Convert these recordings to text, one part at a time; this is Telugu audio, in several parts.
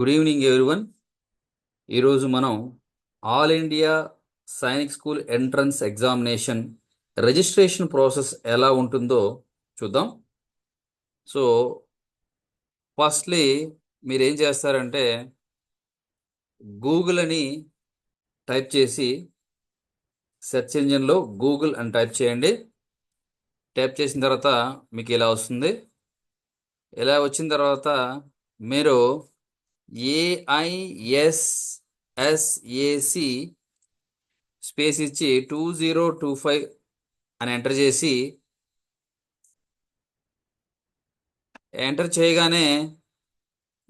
గుడ్ ఈవినింగ్ ఎవ్రీవన్ ఈరోజు మనం All India Sainik school entrance examination registration process ఎలా ఉంటుందో చూద్దాం. సో ఫస్ట్లీ మీరు ఏం చేస్తారంటే గూగుల్ అని టైప్ చేసి సెర్చ్ ఇంజిన్లో గూగుల్ అని టైప్ చేయండి. టైప్ చేసిన తర్వాత మీకు ఇలా వస్తుంది. ఇలా వచ్చిన తర్వాత మీరు ఏఐఎస్ఎస్ఏసి స్పేస్ ఇచ్చి టూ జీరో టూ ఫైవ్ అని ఎంటర్ చేసి ఎంటర్ చేయగానే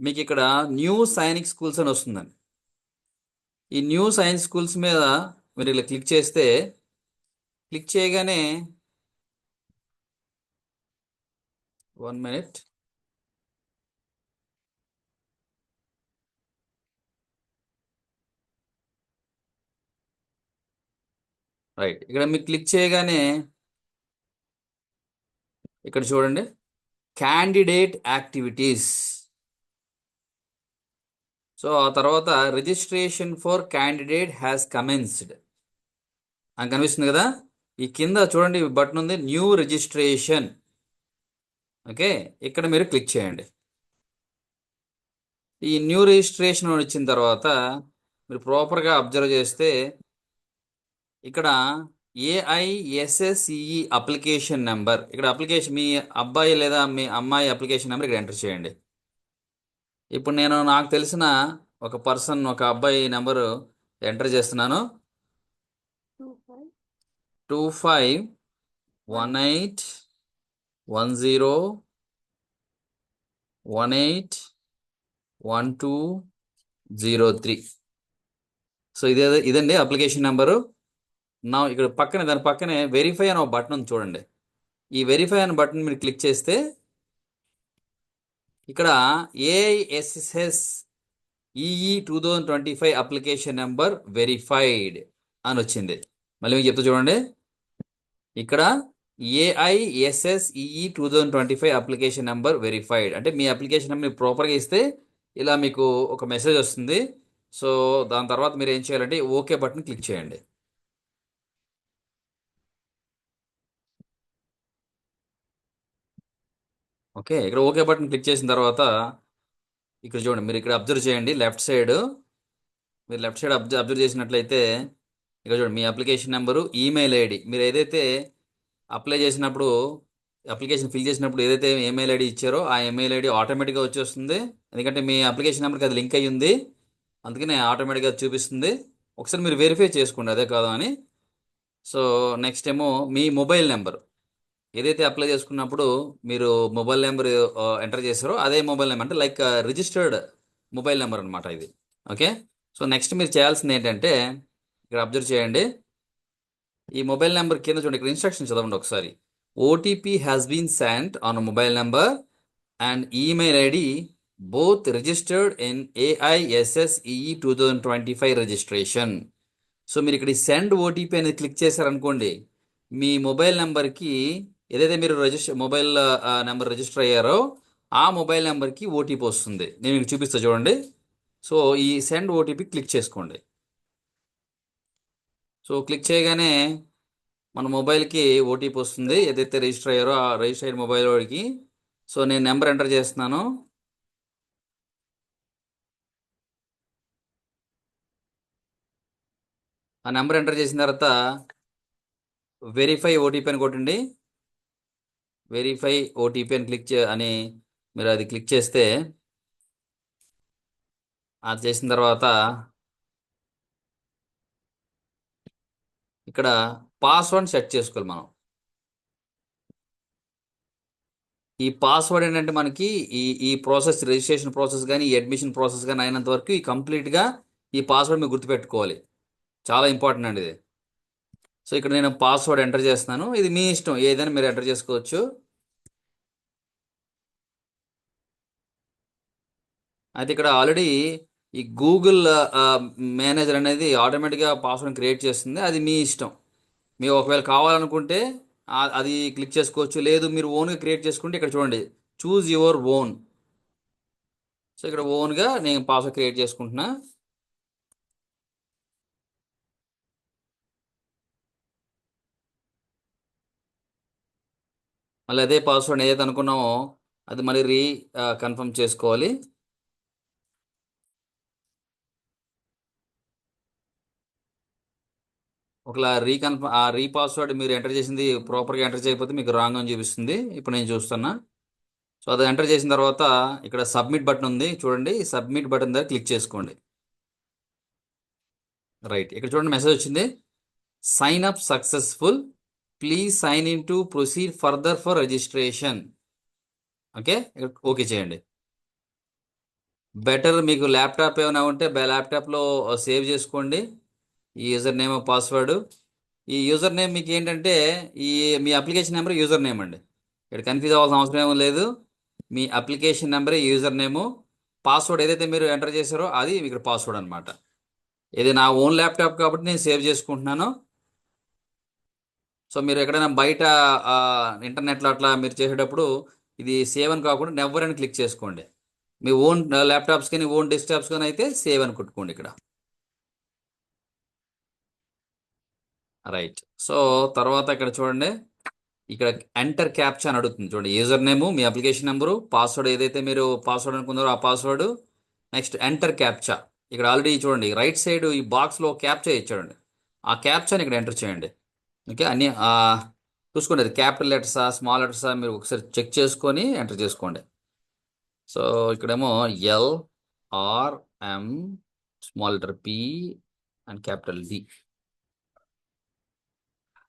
మీకు ఇక్కడ న్యూ సైనిక్ స్కూల్స్ అని వస్తుందండి. ఈ న్యూ సైన్స్ స్కూల్స్ మీద మీరు ఇలా క్లిక్ చేస్తే క్లిక్ చేయగానే వన్ మినిట్ రైట్ ఇక్కడ మీరు క్లిక్ చేయగానే ఇక్కడ చూడండి. క్యాండిడేట్ యాక్టివిటీస్ సో ఆ తర్వాత registration for candidate has commenced అని కనిపిస్తుంది కదా? ఈ కింద చూడండి బటన్ ఉంది. న్యూ రిజిస్ట్రేషన్ ఓకే ఇక్కడ మీరు క్లిక్ చేయండి. ఈ న్యూ రిజిస్ట్రేషన్ వచ్చిన తర్వాత మీరు ప్రాపర్గా అబ్జర్వ్ చేస్తే ఇక్కడ ఏఐఎస్ఎస్ఈ అప్లికేషన్ నెంబర్ ఇక్కడ అప్లికేషన్ మీ అబ్బాయి లేదా మీ అమ్మాయి అప్లికేషన్ నెంబర్ ఇక్కడ ఎంటర్ చేయండి. ఇప్పుడు నేను నాకు తెలిసిన ఒక పర్సన్ ఒక అబ్బాయి నెంబరు ఎంటర్ చేస్తున్నాను. Two five one eight one zero one eight one two zero three so ఇదే ఇదండి అప్లికేషన్ నెంబరు నా ఇక్కడ పక్కనే దాని పక్కనే వెరిఫై అనే బటన్ ఉంది చూడండి. ఈ వెరిఫై అనే బటన్ మీరు క్లిక్ చేస్తే ఇక్కడ AISSEE two thousand twenty five application number verified అని వచ్చింది. మళ్ళీ మీకు చెప్తా చూడండి. ఇక్కడ AISSEE two thousand twenty five application number verified అంటే మీ అప్లికేషన్ నెంబర్ ప్రాపర్గా ఇస్తే ఇలా మీకు ఒక మెసేజ్ వస్తుంది. సో దాని తర్వాత మీరు ఏం చేయాలంటే ఓకే బటన్ క్లిక్ చేయండి. ఓకే ఇక్కడ ఓకే బటన్ క్లిక్ చేసిన తర్వాత ఇక్కడ చూడండి మీరు ఇక్కడ అబ్జర్వ్ చేయండి లెఫ్ట్ సైడ్. మీరు లెఫ్ట్ సైడ్ అబ్జర్వ్ అబ్జర్వ్ చేసినట్లయితే ఇక్కడ చూడండి మీ అప్లికేషన్ నెంబరు ఈమెయిల్ ఐడి. మీరు ఏదైతే అప్లై చేసినప్పుడు అప్లికేషన్ ఫిల్ చేసినప్పుడు ఏదైతే ఈమెయిల్ ఐడి ఇచ్చారో ఆ ఈమెయిల్ ఐడి ఆటోమేటిక్గా వచ్చేస్తుంది. ఎందుకంటే మీ అప్లికేషన్ నెంబర్కి అది లింక్ అయ్యి ఉంది అందుకనే ఆటోమేటిక్గా చూపిస్తుంది. ఒకసారి మీరు వెరిఫై చేసుకోండి అదే కాదు అని. సో నెక్స్ట్ ఏమో మీ మొబైల్ నెంబర్. ఏదైతే అప్లై చేసుకున్నప్పుడు మీరు మొబైల్ నెంబర్ ఎంటర్ చేశారో అదే మొబైల్ నెంబర్ అంటే లైక్ రిజిస్టర్డ్ మొబైల్ నెంబర్ అనమాట ఇది. ఓకే సో నెక్స్ట్ మీరు చేయాల్సింది ఏంటంటే ఇక్కడ అబ్జర్వ్ చేయండి. ఈ మొబైల్ నెంబర్ కింద చూడండి ఇక్కడ ఇన్స్ట్రక్షన్ చదవండి ఒకసారి. OTP has been sent on mobile number and email ID both registered in AISSEE two thousand twenty five registration so మీరు ఇక్కడ ఈ సెండ్ ఓటీపీ అనేది క్లిక్ చేశారనుకోండి మీ మొబైల్ నెంబర్కి ఏదైతే మీరు రిజిస్టర్ మొబైల్ నెంబర్ రిజిస్టర్ అయ్యారో ఆ మొబైల్ నెంబర్కి ఓటీపీ వస్తుంది. నేను మీకు చూపిస్తా చూడండి. సో ఈ సెండ్ ఓటీపీ క్లిక్ చేసుకోండి. సో క్లిక్ చేయగానే మన మొబైల్కి ఓటీపీ వస్తుంది. ఏదైతే రిజిస్టర్ అయ్యారో ఆ రిజిస్టర్ అయిన మొబైల్ వాడికి. సో నేను నెంబర్ ఎంటర్ చేస్తున్నాను. ఆ నెంబర్ ఎంటర్ చేసిన తర్వాత వెరిఫై ఓటీపీ అని కొట్టండి. వెరిఫై ఓటీపీ అని క్లిక్ చే అని మీరు అది క్లిక్ చేస్తే అది చేసిన తర్వాత ఇక్కడ పాస్వర్డ్ సెట్ చేసుకోవాలి మనం. ఈ పాస్వర్డ్ ఏంటంటే మనకి ఈ ఈ ప్రాసెస్ రిజిస్ట్రేషన్ ప్రాసెస్ కానీ ఈ అడ్మిషన్ ప్రాసెస్ కానీ అయినంత వరకు ఈ కంప్లీట్గా ఈ పాస్వర్డ్ మీరు గుర్తుపెట్టుకోవాలి. చాలా ఇంపార్టెంట్ అండి ఇది. సో ఇక్కడ నేను పాస్వర్డ్ ఎంటర్ చేస్తున్నాను. ఇది మీ ఇష్టం. ఏదైనా మీరు ఎంటర్ చేసుకోవచ్చు. అయితే ఇక్కడ ఆల్రెడీ ఈ గూగుల్ మేనేజర్ అనేది ఆటోమేటిక్గా పాస్వర్డ్ క్రియేట్ చేస్తుంది. అది మీ ఇష్టం. మీరు ఒకవేళ కావాలనుకుంటే అది క్లిక్ చేసుకోవచ్చు. లేదు మీరు ఓన్గా క్రియేట్ చేసుకుంటే ఇక్కడ చూడండి. చూజ్ యువర్ ఓన్ సో ఇక్కడ ఓన్గా నేను పాస్వర్డ్ క్రియేట్ చేసుకుంటున్నా. మళ్ళీ అదే పాస్వర్డ్ ఏదైతే అనుకున్నామో అది మళ్ళీ రీ కన్ఫర్మ్ చేసుకోవాలి. ఒకలా రీకన్ఫర్మ్ ఆ రీ పాస్వర్డ్ మీరు ఎంటర్ చేసింది ప్రాపర్గా ఎంటర్ చేయకపోతే మీకు రాంగ్ అని చూపిస్తుంది. ఇప్పుడు నేను చూస్తున్నా. సో అది ఎంటర్ చేసిన తర్వాత ఇక్కడ సబ్మిట్ బటన్ ఉంది. చూడండి. సబ్మిట్ బటన్ దగ్గర క్లిక్ చేసుకోండి. రైట్ ఇక్కడ చూడండి మెసేజ్ వచ్చింది. Sign up successful please sign in to proceed further for registration okay okay చేయండి. బెటర్ మీకు ల్యాప్టాప్ ఏమైనా ఉంటే ల్యాప్టాప్లో సేవ్ uh, చేసుకోండి. ఈ యూజర్ నేమ్ పాస్వర్డ్ ఈ యూజర్ నేమ్ మీకు ఏంటంటే ఈ మీ అప్లికేషన్ నెంబర్ యూజర్ నేమ్ అండి. ఇక్కడ కన్ఫ్యూజ్ అవ్వాల్సిన అవసరం ఏమీ లేదు. మీ application number user name password ఏదైతే మీరు ఎంటర్ చేశారో అది ఇక్కడ పాస్వర్డ్ అనమాట ఇది నా ఓన్ ల్యాప్టాప్ కాబట్టి నేను సేవ్ చేసుకుంటున్నాను సో మీరు ఎక్కడైనా బయట ఇంటర్నెట్లో అట్లా మీరు చేసేటప్పుడు ఇది సేవ్ అని కాకుండా నెవర్ అని క్లిక్ చేసుకోండి. మీ ఓన్ ల్యాప్టాప్స్ కానీ ఓన్ డెస్క్టాప్స్ కానీ అయితే సేవ్ అని కొట్టుకోండి ఇక్కడ. రైట్. సో తర్వాత ఇక్కడ చూడండి. ఇక్కడ ఎంటర్ క్యాప్చా అని అడుగుతుంది. చూడండి యూజర్ నేము మీ అప్లికేషన్ నెంబరు పాస్వర్డ్ ఏదైతే మీరు పాస్వర్డ్ అనుకున్నారో ఆ పాస్వర్డ్. Next enter captcha. ఇక్కడ ఆల్రెడీ చూడండి రైట్ సైడ్ ఈ బాక్స్లో క్యాప్చా ఇచ్చాడండి. ఆ క్యాప్చాని ఇక్కడ ఎంటర్ చేయండి. ఓకే అన్ని చూసుకోండి అది క్యాపిటల్ లెటర్సా స్మాల్ లెటర్సా మీరు ఒకసారి చెక్ చేసుకొని ఎంటర్ చేసుకోండి. సో ఇక్కడేమో L R M small letter P and capital D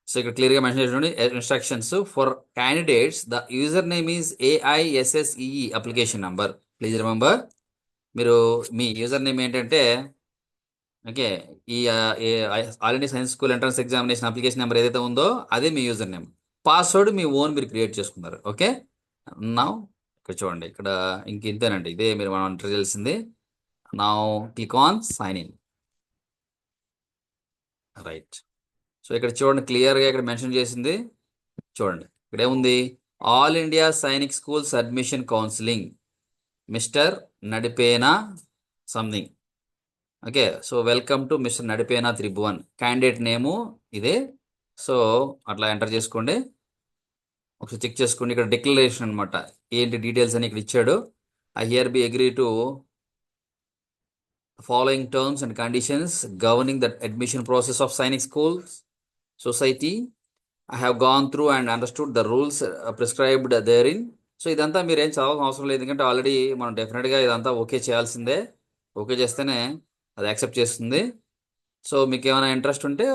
so ఇక్కడ క్లియర్గా మెన్షన్ చేయండి instructions for candidates the user name is AISSE application number. Please remember మీరు మీ యూజర్ నేమ్ ఏంటంటే ఓకే. ఈ All India science school entrance examination application number ఏదైతే ఉందో అదే మీ యూజర్ నేమ్ పాస్వర్డ్ మీ ఓన్ మీరు క్రియేట్ చేసుకున్నారు. ఓకే? నా ఇక్కడ చూడండి. ఇక్కడ ఇంక ఇంతేనండి. ఇదే మీరు మనం ఎంటర్ చేయాల్సింది నా click on sign in right so ఇక్కడ చూడండి. క్లియర్గా ఇక్కడ మెన్షన్ చేసింది. చూడండి. ఇక్కడ ఏముంది All India Sainik schools admission counselling mister Nadipena something okay so welcome to mister Nadipena Tribhuvan candidate name ఇదే. సో అట్లా ఎంటర్ చేసుకోండి. ఒకసారి చెక్ చేసుకోండి. ఇక్కడ డిక్లరేషన్ అనమాట ఏంటి డీటెయిల్స్ అని ఇక్కడ ఇచ్చాడు. I hereby agree to following terms and conditions governing the admission process of Sainik schools society I have gone through and understood the rules prescribed therein so ఇదంతా మీరు ఏం చదవాల్సిన అవసరం లేదు. ఎందుకంటే ఆల్రెడీ మనం డెఫినెట్గా ఇదంతా ఓకే చేయాల్సిందే. ఓకే చేస్తేనే అది యాక్సెప్ట్ చేస్తుంది. సో మీకు ఏమైనా ఇంట్రెస్ట్ ఉంటే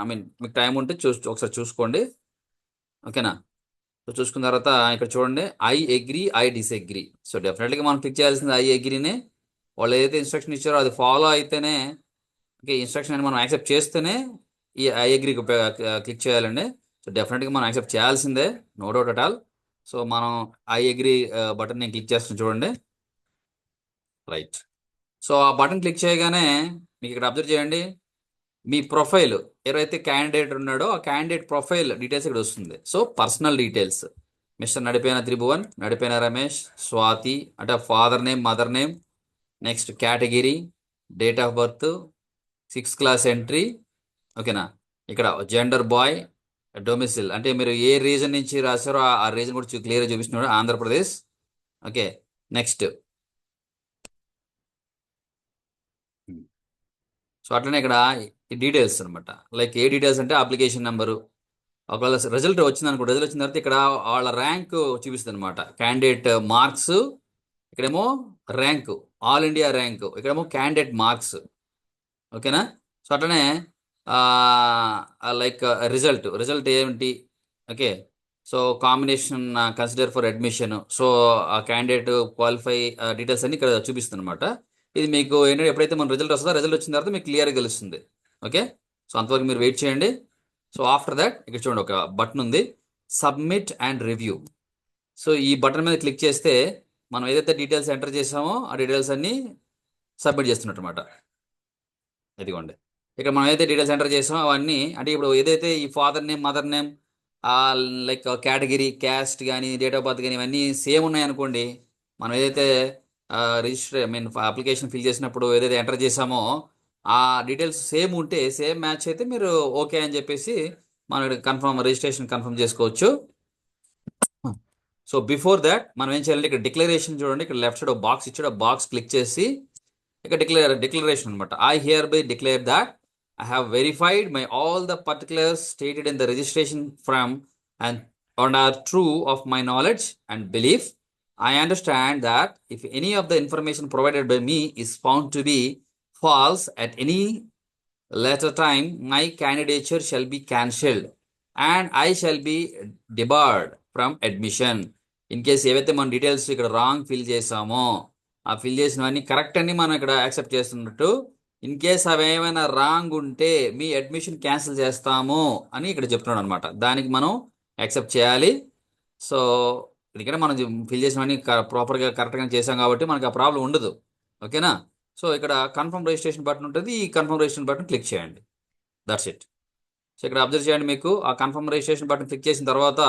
ఐ మీన్ మీకు టైం ఉంటే చూ ఒకసారి చూసుకోండి. ఓకేనా? సో చూసుకున్న తర్వాత ఇక్కడ చూడండి. I agree I disagree so డెఫినెట్గా మనం క్లిక్ చేయాల్సింది ఐ అగ్రీనే వాళ్ళు ఏదైతే ఇన్స్ట్రక్షన్ ఇచ్చారో అది ఫాలో అయితేనే ఓకే ఇన్స్ట్రక్షన్ అని మనం యాక్సెప్ట్ చేస్తేనే ఈ ఐ అగ్రీ క్లిక్ చేయాలండి. సో డెఫినెట్గా మనం యాక్సెప్ట్ చేయాల్సిందే. No doubt at all so మనం ఐ అగ్రీ బటన్ నేను క్లిక్ చేస్తాను చూడండి. రైట్ సో ఆ బటన్ క్లిక్ చేయగానే మీకు ఇక్కడ అబ్జర్వ్ చేయండి. మీ ప్రొఫైల్ ఎవరైతే క్యాండిడేట్ ఉన్నాడో ఆ క్యాండిడేట్ ప్రొఫైల్ డీటెయిల్స్ ఇక్కడ వస్తుంది. So personal details. Mister నడిపోయిన Tribhuvan నడిపోయిన Ramesh Swathi అంటే father name mother name next category date of birth sixth class entry ఓకేనా? ఇక్కడ జెండర్ బాయ్ డొమిసిల్. అంటే మీరు ఏ రీజన్ నుంచి రాశారో ఆ రీజన్ కూడా క్లియర్గా చూపిస్తున్నాడు ఆంధ్రప్రదేశ్. Okay next. సో అట్లనే ఇక్కడ డీటెయిల్స్ అనమాట లైక్ ఏ డీటెయిల్స్ అంటే అప్లికేషన్ నెంబరు ఒకవేళ రిజల్ట్ వచ్చింది అనుకో రిజల్ట్ వచ్చిన తర్వాత ఇక్కడ వాళ్ళ ర్యాంక్ చూపిస్తుంది అనమాట క్యాండిడేట్ మార్క్స్ ఇక్కడేమో ర్యాంక్ ఆల్ ఇండియా ర్యాంక్ ఇక్కడేమో క్యాండిడేట్ మార్క్స్ ఓకేనా సో అట్లనే లైక్ రిజల్ట్ రిజల్ట్ ఏమిటి? Okay so combination consider for admission so ఆ క్యాండిడేట్ క్వాలిఫై డీటెయిల్స్ అన్ని ఇక్కడ చూపిస్తుంది అనమాట ఇది మీకు ఏంటంటే ఎప్పుడైతే మన రిజల్ట్ వస్తుందో రిజల్ట్ వచ్చిన తర్వాత మీకు క్లియర్గా తెలుస్తుంది. ఓకే? సో అంతవరకు మీరు వెయిట్ చేయండి. సో ఆఫ్టర్ దాట్ ఇక్కడ చూడండి ఒక బటన్ ఉంది. సబ్మిట్ అండ్ రివ్యూ సో ఈ బటన్ మీద క్లిక్ చేస్తే మనం ఏదైతే డీటెయిల్స్ ఎంటర్ చేసామో ఆ డీటెయిల్స్ అన్ని సబ్మిట్ చేస్తున్నట్టు అనమాట ఇదిగోండి. ఇక్కడ మనం ఏదైతే డీటెయిల్స్ ఎంటర్ చేసామో అవన్నీ అంటే ఇప్పుడు ఏదైతే ఈ father name mother name like category caste కానీ డేట్ ఆఫ్ బర్త్ కానీ ఇవన్నీ సేమ్ ఉన్నాయి అనుకోండి మనం ఏదైతే register I mean application fill చేసినప్పుడు ఏదైతే ఎంటర్ చేసామో ఆ డీటెయిల్స్ సేమ్ ఉంటే సేమ్ మ్యాచ్ అయితే మీరు ఓకే అని చెప్పేసి మనం కన్ఫర్మ్ రిజిస్ట్రేషన్ కన్ఫర్మ్ చేసుకోవచ్చు. సో బిఫోర్ దాట్ మనం ఏం చేయాలంటే ఇక్కడ డిక్లరేషన్ చూడండి ఇక్కడ లెఫ్ట్ సైడ్ బాక్స్ ఇచ్చాడు బాక్స్ క్లిక్ చేసి ఇక్కడ డిక్లేర్ డిక్లరేషన్ అనమాట I here by declare that I have verified my all the particulars stated in the registration form and and are true of my knowledge and belief I understand that if any of the information provided by me is found to be false at any later time my candidature shall be cancelled and I shall be debarred from admission in case ఏవైతే మనం డీటెయిల్స్ ఇక్కడ రాంగ్ ఫిల్ చేసామో ఆ ఫిల్ చేసినవన్నీ కరెక్ట్ అని మనం ఇక్కడ యాక్సెప్ట్ చేస్తున్నట్టు ఇన్ కేస్ అవి ఏమైనా రాంగ్ ఉంటే మీ అడ్మిషన్ క్యాన్సిల్ చేస్తాము అని ఇక్కడ చెప్తున్నాడు అనమాట దానికి మనం యాక్సెప్ట్ చేయాలి. సో ఎందుకంటే మనం ఫిల్ చేసినవన్నీ ప్రాపర్గా కరెక్ట్గా చేసాం కాబట్టి మనకి ఆ ప్రాబ్లం ఉండదు. ఓకేనా? సో ఇక్కడ కన్ఫర్మ్ రిజిస్ట్రేషన్ బటన్ ఉంటుంది. ఈ కన్ఫర్మ్ రిజిస్ట్రేషన్ బటన్ క్లిక్ చేయండి. దట్స్ ఇట్ సో ఇక్కడ అబ్జర్వ్ చేయండి మీకు. ఆ కన్ఫర్మ్ రిజిస్ట్రేషన్ బటన్ క్లిక్ చేసిన తర్వాత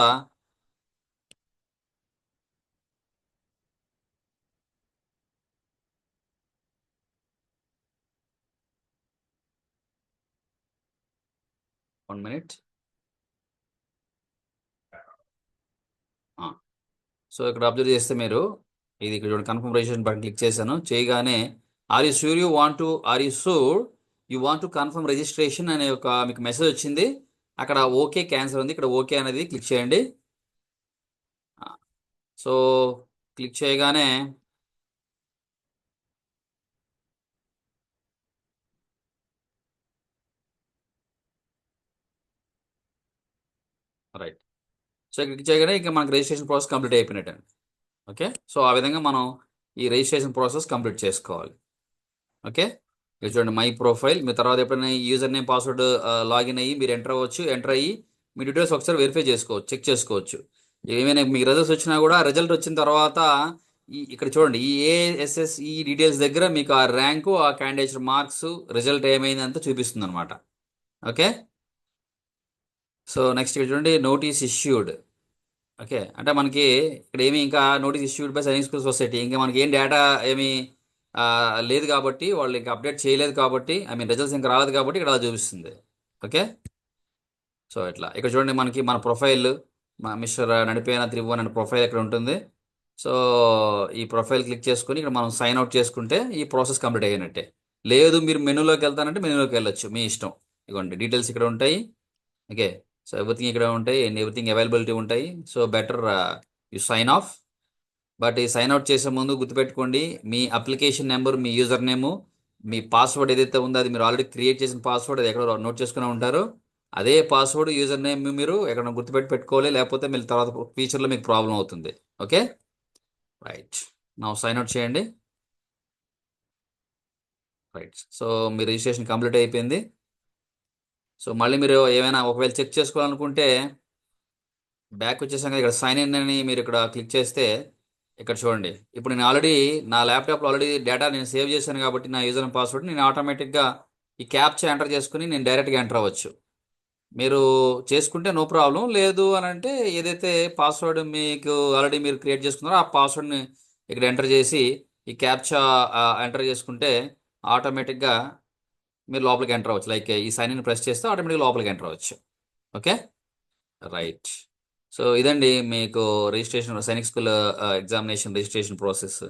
వన్ మినిట్. సో ఇక్కడ అబ్జర్వ్ చేస్తే మీరు ఇది ఇక్కడ చూడండి కన్ఫర్మ్ రిజిస్ట్రేషన్ బటన్ క్లిక్ చేశాను. చేయగానే are you sure you want to are you sure you want to confirm registration అనే ఒక మీకు మెసేజ్ వచ్చింది. అక్కడ ఓకే క్యాన్సర్ ఉంది. ఇక్కడ ఓకే అనేది క్లిక్ చేయండి. సో క్లిక్ చేయగానే రైట్ సో ఇక్కడ క్లిక్ చేయగానే ఇంకా మనకు రిజిస్ట్రేషన్ ప్రాసెస్ కంప్లీట్ అయిపోయినట్టు. ఓకే? సో ఆ విధంగా మనం ఈ రిజిస్ట్రేషన్ ప్రాసెస్ కంప్లీట్ చేసుకోవాలి. ఓకే? ఇక్కడ చూడండి మై ప్రొఫైల్. మీ తర్వాత ఎప్పుడైనా యూజర్ నేమ్ పాస్వర్డ్ లాగిన్ అయ్యి మీరు ఎంటర్ అవ్వచ్చు. ఎంటర్ అయ్యి మీ డీటెయిల్స్ ఒకసారి వెరిఫై చేసుకోవచ్చు చెక్ చేసుకోవచ్చు. ఏమైనా మీకు రిజల్ట్స్ వచ్చినా కూడా రిజల్ట్ వచ్చిన తర్వాత ఈ ఇక్కడ చూడండి ఈ ఏఎస్ఎస్ ఈ డీటెయిల్స్ దగ్గర మీకు ఆ ర్యాంకు ఆ క్యాండిడేట్ మార్క్స్ రిజల్ట్ ఏమైంది అంత చూపిస్తుంది అనమాట ఓకే? సో నెక్స్ట్ ఇక్కడ చూడండి నోటీస్ ఇష్యూడ్ ఓకే అంటే మనకి ఇక్కడ ఏమి ఇంకా notice issued by Sainik school society ఇంకా మనకి ఏం డేటా ఏమి లేదు కాబట్టి వాళ్ళు ఇంకా అప్డేట్ చేయలేదు కాబట్టి ఐ మీన్ రిజల్ట్స్ ఇంకా రాలేదు కాబట్టి ఇక్కడ అలా చూపిస్తుంది. ఓకే సో ఇట్లా. ఇక్కడ చూడండి మనకి మన ప్రొఫైల్ మా మిస్టర్ నడిపోయిన త్రిభువన్ అనే ప్రొఫైల్ ఇక్కడ ఉంటుంది. సో ఈ ప్రొఫైల్ క్లిక్ చేసుకుని ఇక్కడ మనం సైన్ అవుట్ చేసుకుంటే ఈ ప్రాసెస్ కంప్లీట్ అయినట్టే. లేదు మీరు మెనూలోకి వెళ్తానంటే మెనూలోకి వెళ్ళొచ్చు మీ ఇష్టం. ఇదిగోండి డీటెయిల్స్ ఇక్కడ ఉంటాయి. ఓకే సో ఎవ్రీథింగ్ ఇక్కడ ఉంటాయి అండ్ ఎవ్రీథింగ్ అవైలబిలిటీ ఉంటాయి. So better you sign off but ఈ సైన్ అవుట్ చేసే ముందు గుర్తుపెట్టుకోండి మీ అప్లికేషన్ నెంబర్ మీ యూజర్ నేము మీ పాస్వర్డ్ ఏదైతే ఉందో అది మీరు ఆల్రెడీ క్రియేట్ చేసిన పాస్వర్డ్ అది ఎక్కడ నోట్ చేసుకునే ఉంటారు. అదే పాస్వర్డ్ యూజర్ నేమ్ మీరు ఎక్కడ గుర్తుపెట్టి పెట్టుకోవాలి లేకపోతే మీరు తర్వాత ఫ్యూచర్లో మీకు ప్రాబ్లం అవుతుంది. ఓకే రైట్ నా సైన్ అవుట్ చేయండి. రైట్ సో మీ రిజిస్ట్రేషన్ కంప్లీట్ అయిపోయింది. సో మళ్ళీ మీరు ఏమైనా ఒకవేళ చెక్ చేసుకోవాలనుకుంటే బ్యాక్ వచ్చేసాక ఇక్కడ సైన్ ఇన్ అని మీరు ఇక్కడ క్లిక్ చేస్తే ఇక్కడ చూడండి. ఇప్పుడు నేను ఆల్రెడీ నా ల్యాప్టాప్లో ఆల్రెడీ డేటా నేను సేవ్ చేశాను కాబట్టి నా యూజర్ పాస్వర్డ్ నేను ఆటోమేటిక్గా ఈ క్యాప్చా ఎంటర్ చేసుకుని నేను డైరెక్ట్గా ఎంటర్ అవ్వచ్చు. మీరు చేసుకుంటే నో ప్రాబ్లం లేదు అని అంటే ఏదైతే పాస్వర్డ్ మీకు ఆల్రెడీ మీరు క్రియేట్ చేసుకున్నారో ఆ పాస్వర్డ్ని ఇక్కడ ఎంటర్ చేసి ఈ క్యాప్చా ఎంటర్ చేసుకుంటే ఆటోమేటిక్గా మీరు లోపలికి ఎంటర్ అవ్వచ్చు. లైక్ ఈ సైన్ ఇన్ ప్రెస్ చేస్తే ఆటోమేటిక్గా లోపలికి ఎంటర్ అవ్వచ్చు. ఓకే రైట్ సో ఇదండి మీకు registration Sainik school examination registration process